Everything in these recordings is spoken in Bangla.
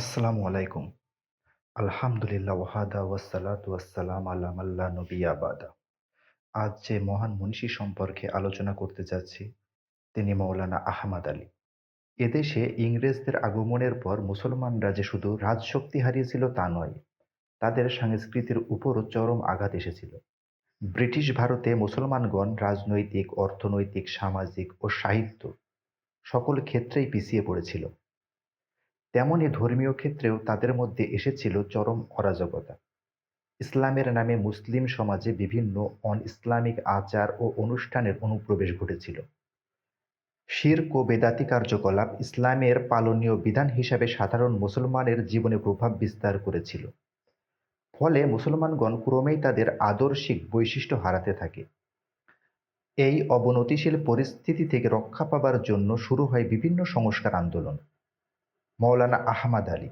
আসসালামু আলাইকুম। আলহামদুলিল্লাহ ওয়াহাদা ওয়াসসালাতু ওয়াসসালাম আলা মাল্লা নবিয়্যা বাদা। আজ যে মহান মনীষী সম্পর্কে আলোচনা করতে যাচ্ছি, তিনি মৌলানা আহমদ আলী। এদেশে ইংরেজদের আগমনের পর মুসলমানরা যে শুধু রাজশক্তি হারিয়েছিল তা নয়, তাদের সংস্কৃতির উপরও চরম আঘাত এসেছিল। ব্রিটিশ ভারতে মুসলমানগণ রাজনৈতিক, অর্থনৈতিক, সামাজিক ও সাহিত্য সকল ক্ষেত্রেই পিছিয়ে পড়েছিল। তেমনি ধর্মীয় ক্ষেত্রেও তাদের মধ্যে এসেছিল চরম অরাজকতা। ইসলামের নামে মুসলিম সমাজে বিভিন্ন অন-ইসলামিক আচার ও অনুষ্ঠানের অনুপ্রবেশ ঘটেছিল। শিরক ও বেদাতি কার্যকলাপ ইসলামের পালনীয় বিধান হিসাবে সাধারণ মুসলমানের জীবনে প্রভাব বিস্তার করেছিল। ফলে মুসলমানগণ ক্রমেই তাদের আদর্শিক বৈশিষ্ট্য হারাতে থাকে। এই অবনতিশীল পরিস্থিতি থেকে রক্ষা পাবার জন্য শুরু হয় বিভিন্ন সংস্কার আন্দোলন। মৌলানা আহমদ আলী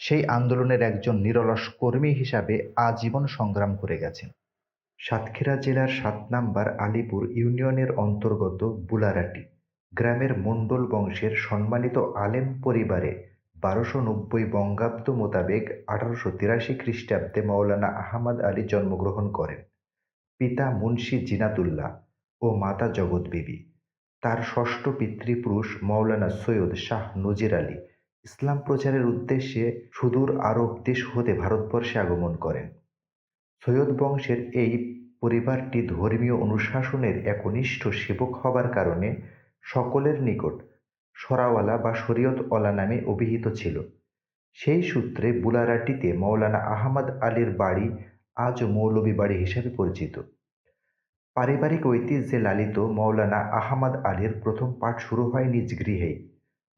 সেই আন্দোলনের একজন নিরলস কর্মী হিসাবে আজীবন সংগ্রাম করে গেছেন। সাতক্ষীরা জেলার সাত নাম্বার আলীপুর ইউনিয়নের অন্তর্গত বুলারাটি গ্রামের মণ্ডল বংশের সম্মানিত আলেম পরিবারে বারোশো নব্বই বঙ্গাব্দ মোতাবেক আঠারোশো তিরাশি খ্রিস্টাব্দে মৌলানা আহমদ আলী জন্মগ্রহণ করেন। পিতা মুন্সি জিনাতুল্লাহ ও মাতা জগৎ বিবি। তার ষষ্ঠ পিতৃপুরুষ মৌলানা সৈয়দ শাহ নজির আলী ইসলাম প্রচারের উদ্দেশ্যে সুদূর আরব দেশ হতে ভারতবর্ষে আগমন করেন। সৈয়দ বংশের এই পরিবারটি ধর্মীয় অনুশাসনের একনিষ্ঠ সেবক হবার কারণে সকলের নিকট সরাওয়ালা বা শরীয়তওয়ালা নামে অভিহিত ছিল। সেই সূত্রে বুলারাটিতে মৌলানা আহমদ আলীর বাড়ি আজ মৌলভী বাড়ি হিসেবে পরিচিত। পারিবারিক ঐতিহ্যে লালিত মৌলানা আহমদ আলীর প্রথম পাঠ শুরু হয় নিজ গৃহেই।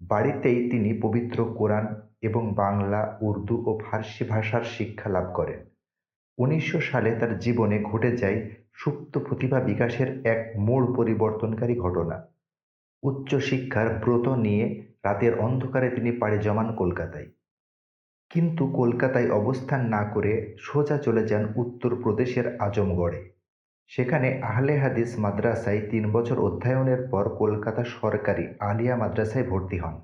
বাড়িতেই তিনি পবিত্র কোরআন এবং বাংলা, উর্দু ও ফার্সি ভাষার শিক্ষা লাভ করেন। উনিশশো সালে তার জীবনে ঘটে যায় সুপ্ত প্রতিভা বিকাশের এক মোড় পরিবর্তনকারী ঘটনা। উচ্চশিক্ষার ব্রত নিয়ে রাতের অন্ধকারে তিনি পাড়ি জমান কলকাতায়। কিন্তু কলকাতায় অবস্থান না করে সোজা চলে যান উত্তর প্রদেশের আজমগড়ে। সেখানে আহলে হাদিস মাদ্রাসায় তিন বছর অধ্যয়নের পর কলকাতা সরকারি আলিয়া মাদ্রাসায় ভর্তি হন।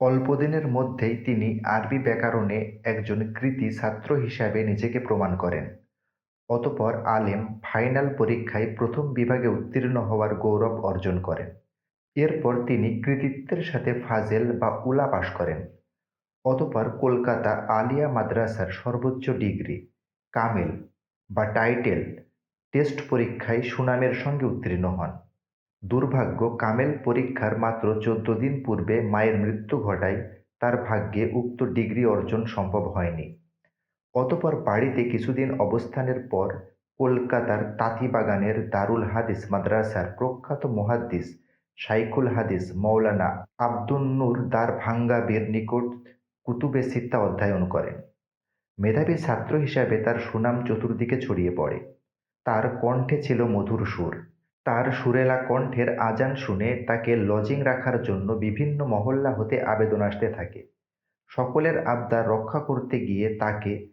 অল্পদিনের মধ্যেই তিনি আরবি ব্যাকরণে একজন কৃতি ছাত্র হিসাবে নিজেকে প্রমাণ করেন। অতঃপর আলেম ফাইনাল পরীক্ষায় প্রথম বিভাগে উত্তীর্ণ হওয়ার গৌরব অর্জন করেন। এরপর তিনি কৃতিত্বের সাথে ফাজেল বা উলা পাশ করেন। অতঃপর কলকাতা আলিয়া মাদ্রাসার সর্বোচ্চ ডিগ্রি, কামেল বা টাইটেল টেস্ট পরীক্ষায় সুনামের সঙ্গে উত্তীর্ণ হন। দুর্ভাগ্য, কামেল পরীক্ষার মাত্র চোদ্দ দিন পূর্বে মায়ের মৃত্যু ঘটায় তার ভাগ্যে উক্ত ডিগ্রি অর্জন সম্ভব হয়নি। অতঃপর বাড়িতে কিছুদিন অবস্থানের পর কলকাতার তাঁতিবাগানের দারুল হাদিস মাদ্রাসার প্রখ্যাত মুহাদ্দিস শাইখুল হাদিস মৌলানা আবদুন্নুর দারভাঙ্গাবির নিকট কুতুবে সিত্তা অধ্যয়ন করেন। মেধাবী ছাত্র হিসাবে তার সুনাম চতুর্দিকে ছড়িয়ে পড়ে। তার কণ্ঠে ছিল মধুর সুর। তার সুরেলা কণ্ঠের আজান শুনে তাকে লজিং রাখার জন্য বিভিন্ন মহল্লা হতে আবেদন আসতে থাকে। সকলের আবদার রক্ষা করতে গিয়ে তাকে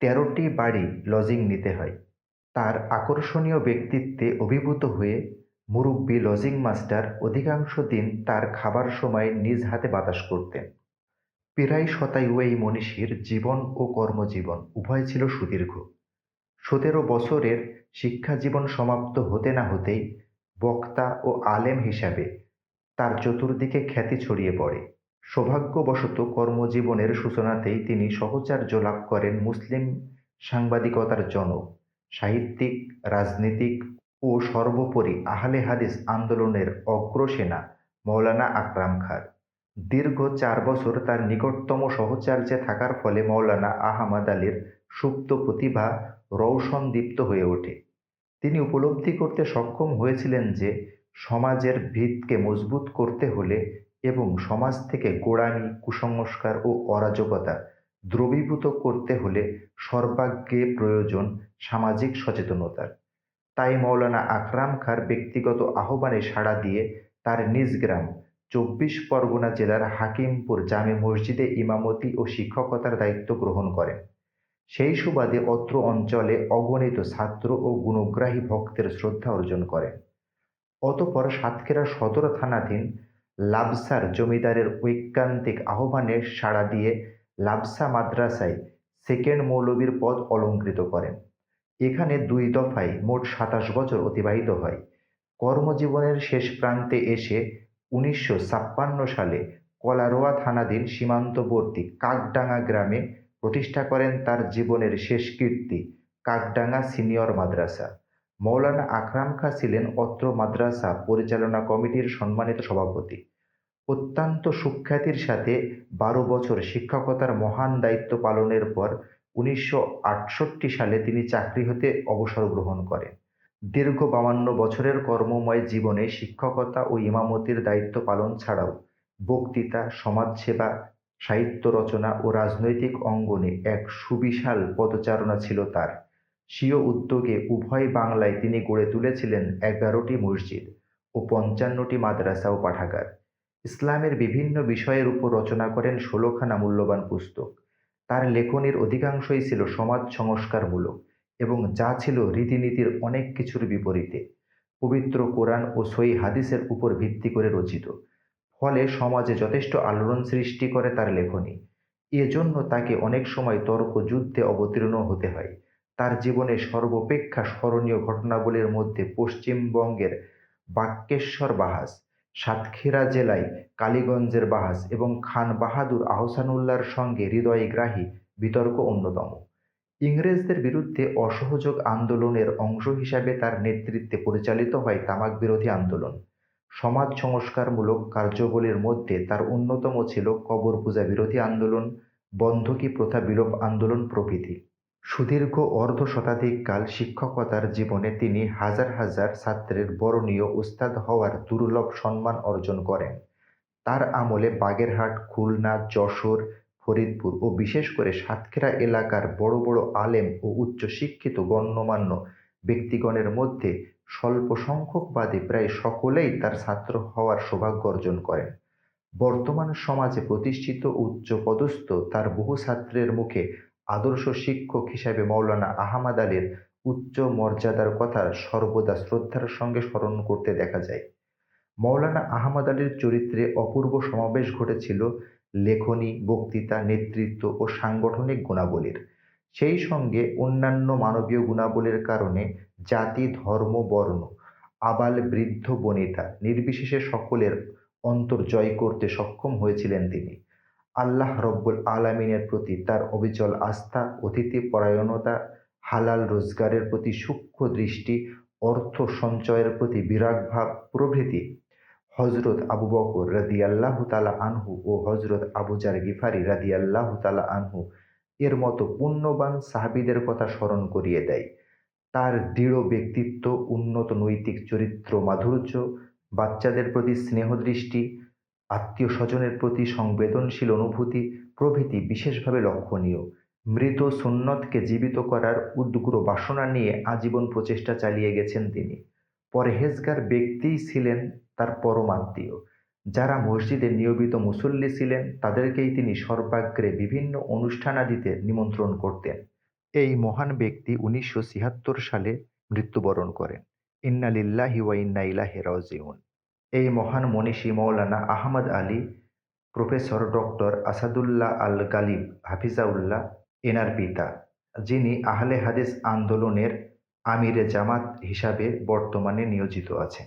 তেরোটি বাড়ি লজিং নিতে হয়। তার আকর্ষণীয় ব্যক্তিত্বে অভিভূত হয়ে মুরুব্বি লজিং মাস্টার অধিকাংশ দিন তার খাবার সময় নিজ হাতে বাতাস করতেন। প্রায় শতায়ু এই মনীষীর জীবন ও কর্মজীবন, উভয় ছিল সুদীর্ঘ। সতেরো বছরের শিক্ষাজীবন সমাপ্ত হতে না হতেই বক্তা ও আলেম হিসাবে তার চতুর্দিকে খ্যাতি ছড়িয়ে পড়ে। সৌভাগ্যবশত কর্মজীবনের সূচনাতেই তিনি সহচার্য লাভ করেন মুসলিম সাংবাদিকতার জনক, সাহিত্যিক, রাজনীতিক ও সর্বোপরি আহলে হাদিস আন্দোলনের অগ্রসেনা মৌলানা আকরাম খাঁর। দীর্ঘ চার বছর তার নিকটতম সহচার্যে থাকার ফলে মৌলানা আহমদ আলীর সুপ্ত প্রতিভা রৌশনদীপ্ত হয়ে ওঠে। তিনি উপলব্ধি করতে সক্ষম হয়েছিলেন যে সমাজের ভিতকে মজবুত করতে হলে এবং সমাজ থেকে গোঁড়ামি, কুসংস্কার ও অরাজকতা দ্রবীভূত করতে হলে সর্বাগ্রে প্রয়োজন সামাজিক সচেতনতার। তাই মৌলানা আকরাম খাঁর ব্যক্তিগত আহ্বানে সাড়া দিয়ে তার নিজ গ্রাম চব্বিশ পরগনা জেলার হাকিমপুর জামে মসজিদে ইমামতি ও শিক্ষকতার দায়িত্ব গ্রহণ করেন। সেই সুবাদে অত্র অঞ্চলে অগণিত ছাত্র ও গুণগ্রাহী ভক্তের শ্রদ্ধা অর্জন করেন। অতপর সাতক্ষীরা সদর থানাধীন লাবসার জমিদারের ঐকান্তিক আহ্বানে সাড়া দিয়ে লাবসা মাদ্রাসায় সেকেন্ড মৌলবীর পদ অলঙ্কৃত করেন এখানে দুই দফায় মোট সাতাশ বছর অতিবাহিত হয় কর্মজীবনের শেষ প্রান্তে এসে উনিশশো ছাপ্পান্ন সালে কলারোয়া থানাধীন সীমান্তবর্তী কাকডাঙ্গা গ্রামে প্রতিষ্ঠা করেন তার জীবনের শেষ কীর্তি, কাকডাঙ্গা সিনিয়র মাদ্রাসা। মৌলানা আকরাম খাঁ ছিলেন অত্র মাদ্রাসা পরিচালনা কমিটির সম্মানিত সভাপতি। অত্যন্ত সুখ্যাতির সাথে বারো বছর শিক্ষকতার মহান দায়িত্ব পালনের পর উনিশশো আটষট্টি সালে তিনি চাকরি হতে অবসর গ্রহণ করেন। দীর্ঘ বাউান্ন বছরের কর্মময় জীবনে শিক্ষকতা ও ইমামতির দায়িত্ব পালন ছাড়াও বক্তৃতা, সমাজসেবা সাহিত্য রচনা ও রাজনৈতিক অঙ্গনে এক সুবিশাল পদচারণা ছিল তার। স্বীয় উদ্যোগে উভয় বাংলায় তিনি গড়ে তুলেছিলেন এগারোটি মসজিদ ও পঞ্চান্নটি মাদ্রাসা ও পাঠাগার। ইসলামের বিভিন্ন বিষয়ের উপর রচনা করেন ষোলোখানা মূল্যবান পুস্তক। তার লেখনীর অধিকাংশই ছিল সমাজ সংস্কারমূলক এবং যা ছিল রীতিনীতির অনেক কিছুর বিপরীতে। পবিত্র কোরআন ও সই হাদিসের উপর ভিত্তি করে রচিত। ফলে সমাজে যথেষ্ট আলোড়ন সৃষ্টি করে তার লেখনী। এজন্য তাকে অনেক সময় তর্ক যুদ্ধে অবতীর্ণ হতে হয়। তার জীবনে সর্বাপেক্ষা স্মরণীয় ঘটনাবলীর মধ্যে পশ্চিমবঙ্গের বাক্যেশ্বর বাহাস, সাতক্ষীরা জেলায় কালীগঞ্জের বাহাস এবং খান বাহাদুর আহসানুল্লাহর সঙ্গে হৃদয়গ্রাহী বিতর্ক অন্যতম। ইংরেজদের বিরুদ্ধে অসহযোগ আন্দোলনের অংশ হিসাবে তার নেতৃত্বে পরিচালিত হয় তামাক বিরোধী আন্দোলন। সমাজ সংস্কারমূলক কার্যবলীর মধ্যে তার অন্যতম ছিল কবর পূজা বিরোধী আন্দোলন, বন্ধকি প্রথা বিলোপ আন্দোলন প্রভৃতি। সুদীর্ঘ অর্ধ শতাধিক কাল শিক্ষকতার জীবনে তিনি হাজার হাজার ছাত্রের বরণীয় উস্তাদ হওয়ার দুর্লভ সম্মান অর্জন করেন। তার আমলে বাগেরহাট, খুলনা, যশোর, ফরিদপুর ও বিশেষ করে সাতক্ষীরা এলাকার বড় বড় আলেম ও উচ্চশিক্ষিত গণ্যমান্য ব্যক্তিগণের মধ্যে স্বল্প সংখ্যক বাদে প্রায় সকলেই তার ছাত্র হওয়ার সৌভাগ্য অর্জন করেন। বর্তমান সমাজে প্রতিষ্ঠিত উচ্চপদস্থ তার বহু ছাত্রের মুখে আদর্শ শিক্ষক হিসাবে মৌলানা আহমদ আলীর উচ্চ মর্যাদার কথা সর্বদা শ্রদ্ধার সঙ্গে স্মরণ করতে দেখা যায়। মৌলানা আহমদ আলীর চরিত্রে অপূর্ব সমাবেশ ঘটেছিল লেখনী, বক্তৃতা, নেতৃত্ব ও সাংগঠনিক গুণাবলীর। সেই সঙ্গে অন্যান্য মানবীয় গুণাবলীর কারণে জাতি, ধর্ম, বর্ণ, আবাল বৃদ্ধ বনিতা নির্বিশেষে সকলের অন্তর জয় করতে সক্ষম হয়েছিলেন তিনি। আল্লাহ রব্বুল আলমিনের প্রতি তার অবিচল আস্থা, অতিথি পরায়ণতা, হালাল রোজগারের প্রতি সূক্ষ্ম দৃষ্টি, অর্থ সঞ্চয়ের প্রতি বিরাগ ভাব, প্রভৃতি হজরত আবু বকর রাদি আল্লাহ তালা আনহু ও হজরত আবু জার গিফারি রাদি আল্লাহ তালা আনহু এর মতো পুণ্যবান সাহাবিদের কথা স্মরণ করিয়ে দেয়। তার দৃঢ় ব্যক্তিত্ব, উন্নত নৈতিক চরিত্র, মাধুর্য, বাচ্চাদের প্রতি স্নেহদৃষ্টি, আত্মীয় স্বজনের প্রতি সংবেদনশীল অনুভূতি প্রভৃতি বিশেষভাবে লক্ষণীয়। মৃত সুন্নতকে জীবিত করার উদ্গ্র বাসনা নিয়ে আজীবন প্রচেষ্টা চালিয়ে গেছেন তিনি। পরহেজগার ব্যক্তিই ছিলেন তার পরমাত্মীয় যারা মসজিদে নিয়মিত মুসল্লি ছিলেন, তাদেরকেই তিনি সর্বাগ্রে বিভিন্ন অনুষ্ঠানাদিতে নিমন্ত্রণ করতেন। এই মহান ব্যক্তি উনিশশো ছিয়াত্তর সালে মৃত্যুবরণ করেন। ইন্নালিল্লাহি ওয়া ইন্না ইলাহি রাজিউন। এই মহান মনীষী মৌলানা আহমদ আলী, প্রফেসর ডক্টর আসাদুল্লাহ আল গালিব হাফিজাউল্লাহ, এনার পিতা, যিনি আহলে হাদিস আন্দোলনের আমিরে জামাত হিসাবে বর্তমানে নিয়োজিত আছেন।